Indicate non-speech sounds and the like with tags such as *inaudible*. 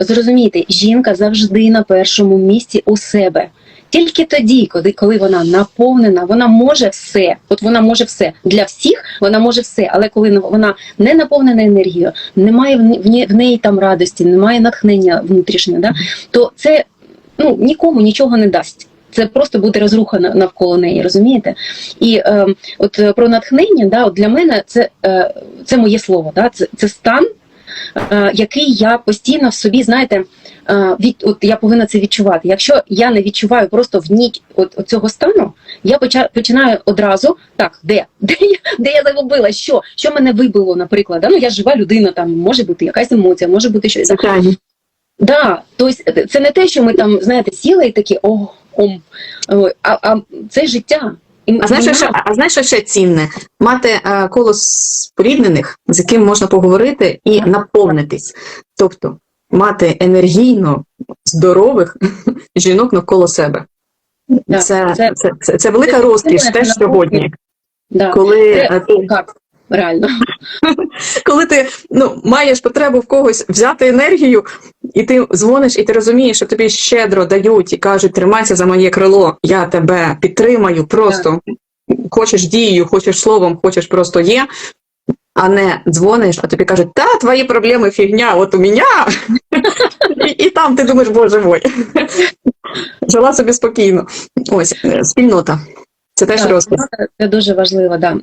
зрозумійте, жінка завжди на першому місці у себе. Тільки тоді, коли, коли вона наповнена, вона може все. От вона може все для всіх, вона може все. Але коли вона не наповнена енергією, немає в, неї там радості, немає натхнення внутрішнього, да, то це ну, нікому нічого не дасть. Це просто буде розруха навколо неї, розумієте? І е, от про натхнення, да, от для мене це, е, це моє слово, да, це, це стан, який я постійно в собі, знаєте, е, від, от я повинна це відчувати. Якщо я не відчуваю просто в ній от, от цього стану, я починаю одразу так, де? *laughs* Де я, де я загубила? Що? Що мене вибило, наприклад? Да? Ну, я жива людина, там може бути якась емоція, може бути щось. Звичайно. Да, тобто це не те, що ми там, знаєте, сіли і такі о, ом, а, а це життя. І А знаєш, що ще, а знаєш, що ще цінне? Мати е, коло споріднених, з яким можна поговорити і наповнитись. Тобто мати енергійно здорових *laughs* жінок навколо себе. Це, це- це, це, це велика це розкіш теж сьогодні. да. Коли, Це, ти? Реально. *laughs* коли ти ну, маєш потребу в когось взяти енергію, і ти дзвониш, і ти розумієш, що тобі щедро дають і кажуть, тримайся за моє крило, я тебе підтримаю, просто хочеш дією, хочеш словом, хочеш просто є. А не дзвониш, а тобі кажуть, та твої проблеми фігня, от у мене. І, і там ти думаєш, боже мой. Жила собі спокійно. Ось, е, спільнота. Це теж Так, розказ. Це дуже важливо, да.